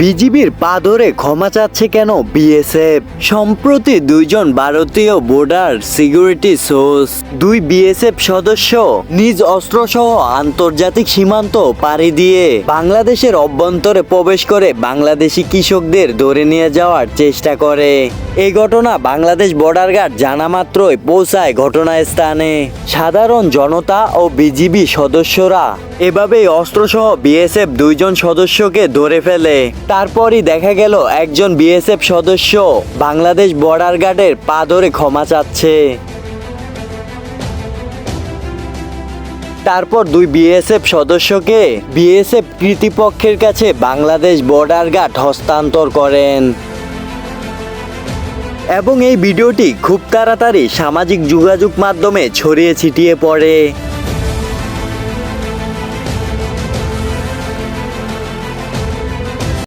বিজিবির পা ধরে ক্ষমা চাচ্ছে কেন বিএসএফ? সম্প্রতি দুইজন ভারতীয় বোর্ডার সিকিউরিটি সোর্স, দুই বিএসএফ সদস্য নিজ অস্ত্রসহ আন্তর্জাতিক সীমান্ত পাড়ি দিয়ে বাংলাদেশের অভ্যন্তরে প্রবেশ করে বাংলাদেশি কৃষকদের ধরে নিয়ে যাওয়ার চেষ্টা করে। এই ঘটনা বাংলাদেশ বর্ডার গার্ড জানা মাত্রই পৌঁছায় ঘটনাস্থানে। সাধারণ জনতা ও বিজিবি সদস্যরা এভাবেই অস্ত্রসহ বিএসএফ দুইজন সদস্যকে ধরে ফেলে। তারপরই দেখা গেল একজন বিএসএফ সদস্য বাংলাদেশ বর্ডার গার্ডের পা ধরে ক্ষমা চাচ্ছে। তারপর দুই বিএসএফ সদস্যকে বিএসএফ কৃতিপক্ষের কাছে বাংলাদেশ বর্ডার গার্ড হস্তান্তর করেন। এবং এই ভিডিওটি খুব তাড়াতাড়ি সামাজিক যোগাযোগ মাধ্যমে ছড়িয়ে ছিটিয়ে পড়ে।